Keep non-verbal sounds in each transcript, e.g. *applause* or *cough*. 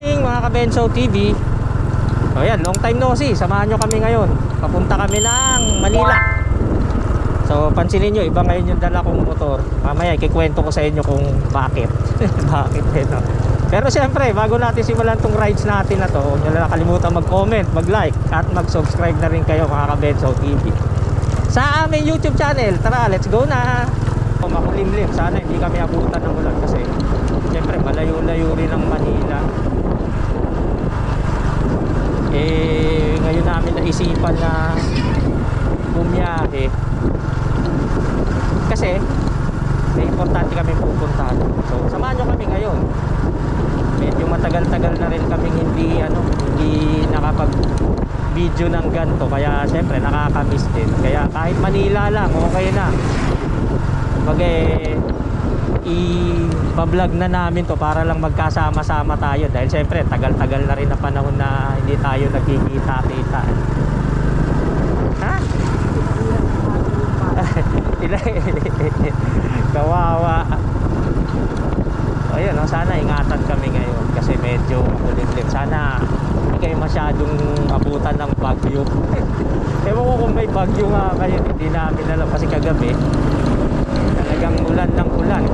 morning mga Kabenso TV So yan, long time no see. Samahan nyo kami ngayon. Papunta kami ng Manila. So pansinin nyo, iba ngayon yung dala kong motor. Mamaya ikikwento ko sa inyo kung bakit. *laughs* Bakit eh no? Pero siyempre, bago natin simulan tong rides natin na to Huwag nyo na nakalimutan mag-comment, mag-like At mag-subscribe na rin kayo mga Kabenso TV Sa aming YouTube channel Tara, let's go na. Makulimlim, sana hindi kami abutan ng ulan Kasi siyempre, malayo-layo rin ang Manila eh ngayon na bumiyahe. Kasi may importante kami pupuntahan. So samahan nyo kami ngayon. Medyo matagal-tagal na rin kaming hindi ano hindi nakapag video ng ganto kaya syempre nakakamiss din. Kaya kahit Manila lang okay na. Kumbaga eh, i-vlog na namin to para lang magkasama-sama tayo. Dahil syempre tagal-tagal na rin na panahon na hindi tayo nagkikita-kita? *laughs* *laughs* kawawa. O yun no? sana ingatan kami ngayon kasi medyo makulimlim. Sana hindi kayo masyadong abutan ng bagyo. *laughs* Ewan ko kung may bagyo nga kayo hindi namin alam kasi kagabi talagang ulan ng ulan.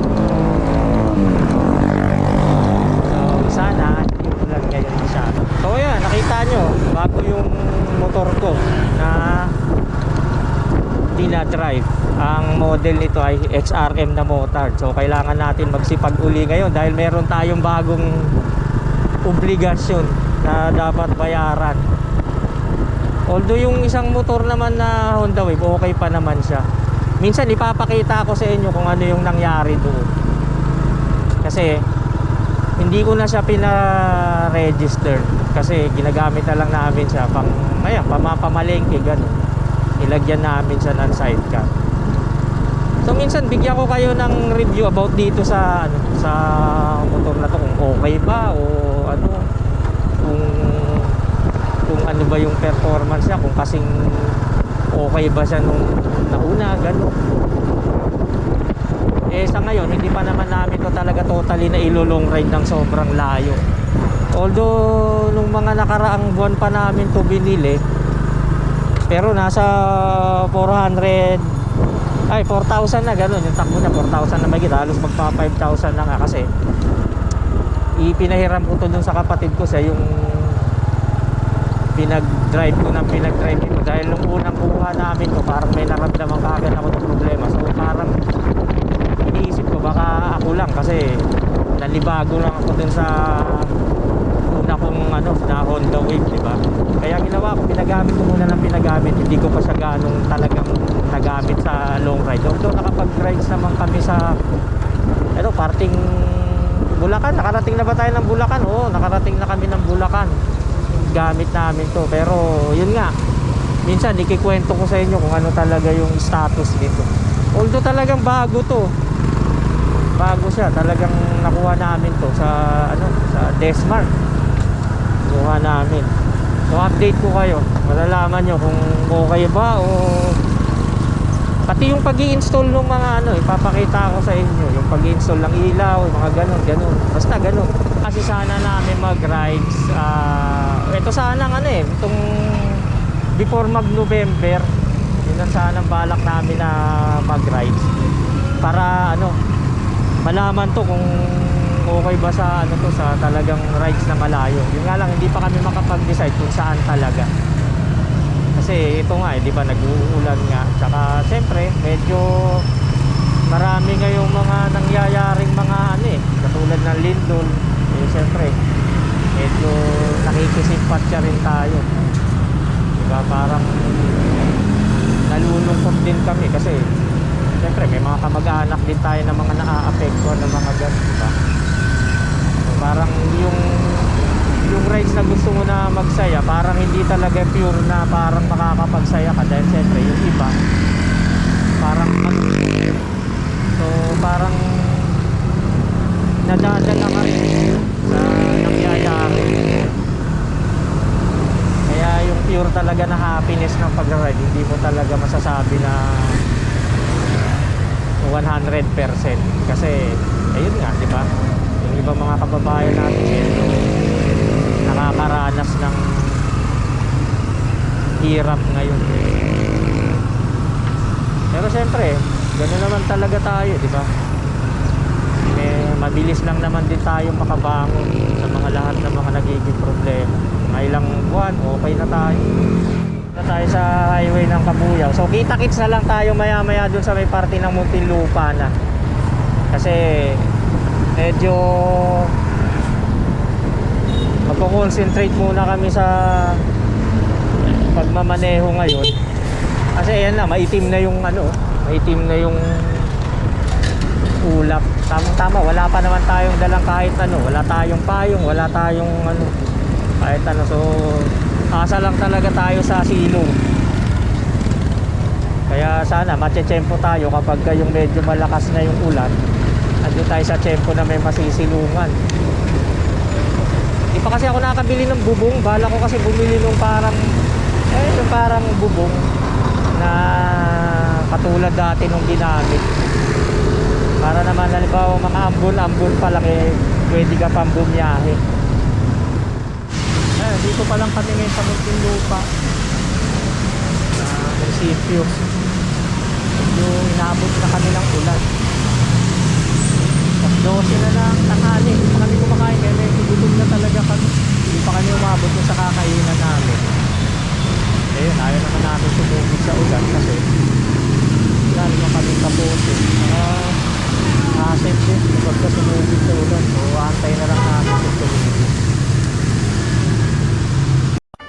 So sana ulan ngayon masyado so yan nakita nyo bago yung motor ko na dinadrive. Ang model nito ay XRM na motor so kailangan natin magsipag uli ngayon dahil meron tayong bagong obligasyon na dapat bayaran. Although yung isang motor naman na Honda Wave okay pa naman siya. Minsan ipapakita ko sa inyo kung ano yung nangyari doon. Kasi hindi ko na siya pina-register kasi ginagamit na lang namin siya pang ayan, pamapamalengke ganun. Ilagyan namin siya ng sidecar. So minsan bigyan ko kayo ng review about dito sa ano, sa motor na to kung okay ba o ano kung kung ano ba yung performance niya kung kasing okay ba siya nung nauna gano'n eh sa ngayon hindi pa naman namin to talaga totally na ilulong ride ng sobrang layo. Although nung mga nakaraang buwan pa namin to binili pero nasa 400 ay 4,000 na gano'n yung takbo na 4,000 na magigit halos magpa 5,000 na nga kasi ipinahiram ko to dun sa kapatid ko sa yung pinag-drive ko ng pinag-drive ko dahil nung unang kuha namin to parang may naramdaman kaagad ako ng problema. So parang iniisip ko baka ako lang kasi nalibago lang ako dun sa una kong ano na Honda Wave di ba? Kaya ginawa ko pinagamit ko muna ng pinagamit. Hindi ko pa siya ganong talagang nagamit sa long ride. Although nakapag-rides naman kami sa ano parting Bulacan. Nakarating na ba tayo ng Bulacan? Oo nakarating na kami ng Bulacan gamit namin to. Pero yun nga minsan ikikwento ko sa inyo kung ano talaga yung status nito. Although talagang bago to. Bago siya. Talagang nakuha namin to sa ano sa Desmart. Nakuha namin. So update ko kayo. Malalaman nyo kung okay ba o pati yung pag install ng mga ano ipapakita ko sa inyo. Yung pag install ng ilaw mga ganun ganun. Basta ganun. Kasi sana namin mag rides ah ito sana ano eh itong before mag November yun ang sana balak namin na mag rides para ano malaman to kung okay ba sa ano to sa talagang rides na malayo. Yun nga lang hindi pa kami makapag-decide kung saan talaga. Kasi ito nga eh, di ba nag-uulan nga. Tsaka siyempre medyo marami ngayong mga nangyayaring mga ano eh katulad ng lindol. Eh siyempre medyo nakikisimpatya rin tayo. Diba parang nalulungkot din kami kasi siyempre may mga kamag-anak din tayo na mga naaapektuhan ng mga ganun diba? Parang yung yung rides na gusto mo na magsaya parang hindi talaga pure na parang makakapagsaya ka dahil siyempre yung iba parang ano. So parang nadadala ka rin pure talaga na happiness ng pag-ride. Hindi mo talaga masasabi na 100% kasi ayun nga di ba? Yung iba mga kababayan natin siyempre nakakaranas ng hirap ngayon. Pero siyempre ganoon naman talaga tayo di ba? Eh, mabilis lang naman din tayo makabangon sa mga lahat ng mga nagiging problema. Mga ilang buwan, okay na tayo. Na tayo sa highway ng Kabuyaw. So kita-kits na lang tayo maya-maya dun sa may parte ng Muntinlupa na. Kasi medyo magko-concentrate muna kami sa pagmamaneho ngayon. Kasi ayan na, maitim na yung ano, maitim na yung ulap. Tama-tama, wala pa naman tayong dalang kahit ano, wala tayong payong, wala tayong ano, kahit ano. So, asa lang talaga tayo sa silong. Kaya sana matsetsempo tayo kapag yung medyo malakas na yung ulan. Andun tayo sa tsempo na may masisilungan. Di pa kasi ako nakabili ng bubong. Bala ko kasi bumili nung parang, eh, yung parang bubong na katulad dati nung ginamit. Para naman halimbawa mga ambon-ambon pa lang eh, pwede ka pang bumiyahe. Dito pa lang kami ngayon sa Muntinlupa. Sa munisipyo. Medyo inaabot na kami ng ulan. Tapos 12 na lang tanghali. Pa kami kumakain kaya medyo gutom na talaga kami. Hindi pa kami umabot na sa kakainan namin. Ayun, ayaw naman namin sumugod sa ulan kasi wala naman kami kapote. Uh, Asset din kapag ka sumugod sa ulan. So, antay na lang namin kung sumugod.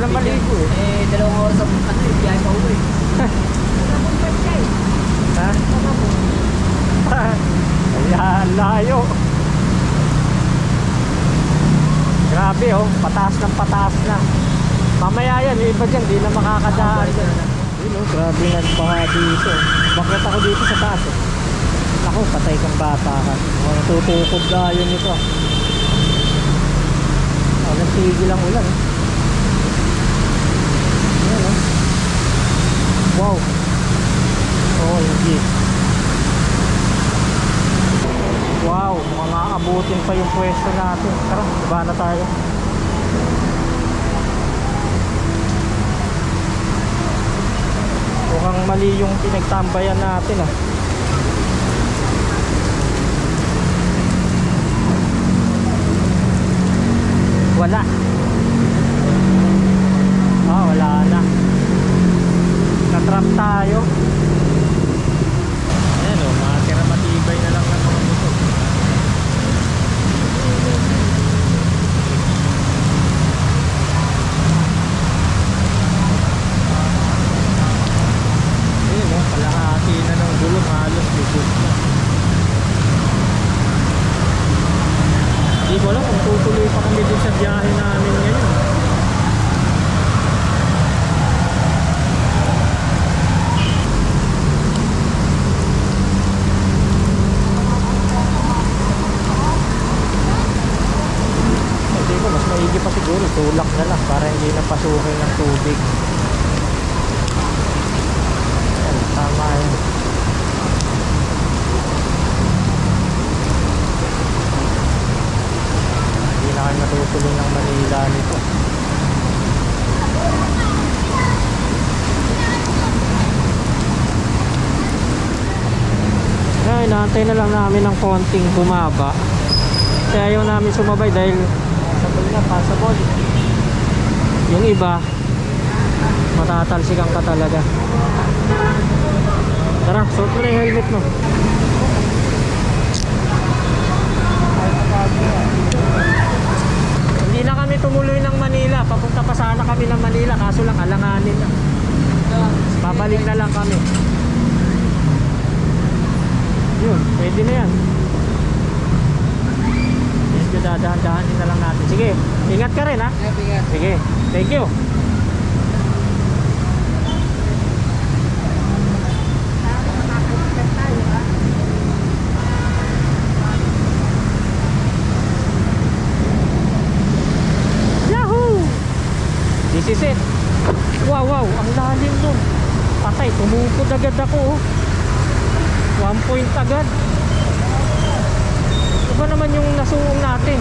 Lang maligo eh. Eh, dalawang oras ang ano, eh, biyahe pa uwi. Ha? Ayan, layo. Grabe oh, pataas ng pataas na. Mamaya yan, yung iba dyan, di na makakadaan. Yun oh, grabe nagbaha dito. Bakit ako dito sa taas eh? Ako, patay kang bata ka. Oh, natutukod na yun ito. Oh, nagsigil ang ulan eh. Ayan oh. Wow. Oh, hindi. Wow, mga abutin pa yung pwesto natin. Tara, baba na tayo. Mukhang mali yung pinagtambayan natin ah. Wala. Ah, wala na. Na-trap tayo. Ayan o, mga tira matibay na lang ng mga motor. Ayan o, kalahati na ng gulong, halos lubos na. Hindi ko alam kung tutuloy pa kami dun sa biyahe namin ngayon. Hindi ko, mas maigi pa siguro. Tulak na lang para hindi na pasukin ng tubig. Ayan, tama yun. Hindi na kayo matutuloy ng Manila nito. Ngayon, naantay na lang namin ng konting bumaba. Kaya ayaw namin sumabay dahil sabay na, passable. Yung iba, matatalsikan ka talaga. Tara, suot mo na yung helmet mo. Hindi na kami tumuloy ng Manila. sana kami ng Manila, kaso lang alanganin lang. Babalik na lang kami. Yun, pwede na yan. Medyo dadahan-dahanin na lang natin. Sige, ingat ka rin ha. Ingat, ingat. Sige, thank you. Yahoo! This is it. Wow, wow, ang lalim nun. Patay, tumukod agad ako. Oh. One point agad. Ba naman yung nasuong natin?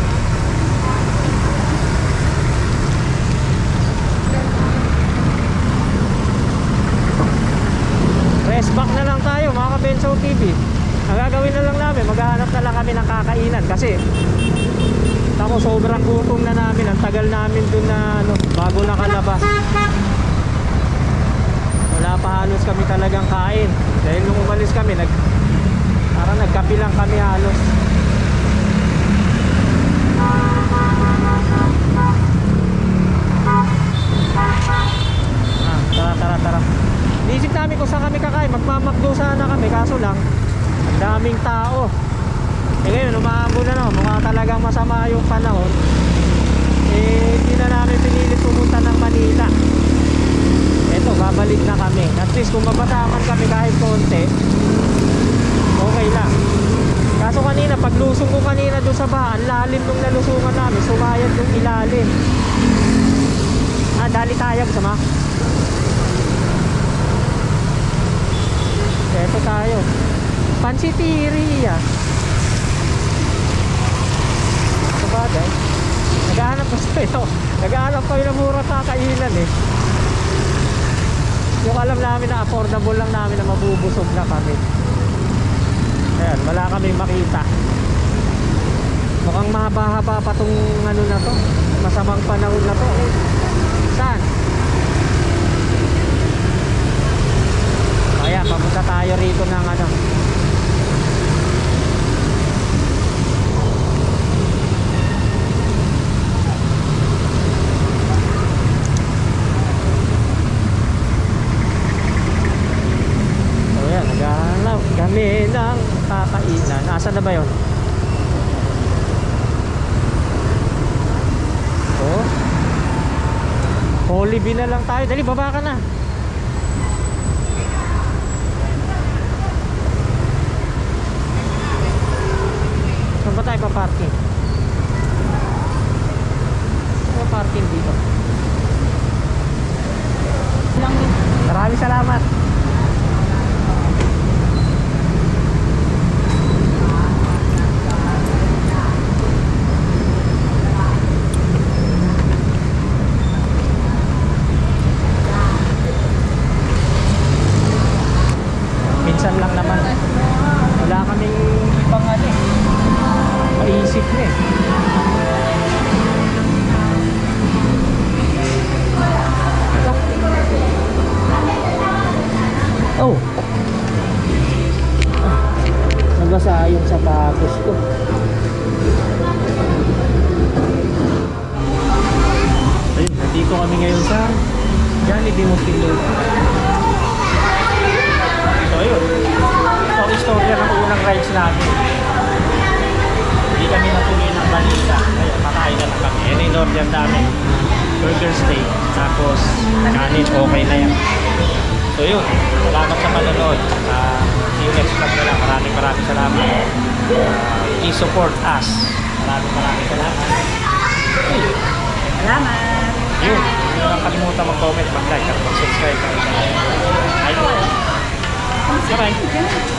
Rest back na lang tayo mga ka-Benso TV. Ang gagawin na lang namin, maghahanap na lang kami ng kakainan kasi ako sobrang gutom na namin. Ang tagal namin dun na ano, bago nakalabas. Wala pa halos kami talagang kain. Dahil nung umalis kami, nag, parang nagkapi lang kami halos. Ah, tara, tara, tara. Iisip namin kung saan kami kakain. Magmamakdo sana kami. Kaso lang, ang daming tao. Eh ngayon, umaabo na no. Mukha talagang masama yung panahon. Eh, hindi na namin pinilit pumunta ng Manila. Eto, babalik na kami. At least kung mabasaman kami kahit konti, okay lang. Kaso kanina, paglusong ko kanina doon sa baha, ang lalim nung nalusungan namin, sumayad yung ilalim. Ah, dali tayo, sama. Eto tayo. Pansitiri ah. Sabagay. Naghahanap pa tayo. Naghahanap pa ng mura kakainan eh. Yung alam namin na affordable lang namin na mabubusog na kami. Ayan, wala kaming makita. Mukhang mahaba-haba pa tong ano na to. Masamang panahon na to. Saan? Kaya papunta tayo rito ng ano. So yan, naghahanap kami ng kakainan. Nasaan na ba yun? Oh. Holy Bee na lang tayo. Dali, baba ka na. Saan ba tayo pa-parking? Parking dito? Maraming salamat. Order namin. Burger steak. Tapos kanin, okay na yan. So yun, salamat sa panonood. Uh, see you next vlog na lang. Maraming maraming salamat. Uh, please support us. Maraming maraming salamat. Ayun. Salamat! Yun, hindi lang kalimutan mag-comment, mag-like at mag-subscribe. Ayun. Bye-bye.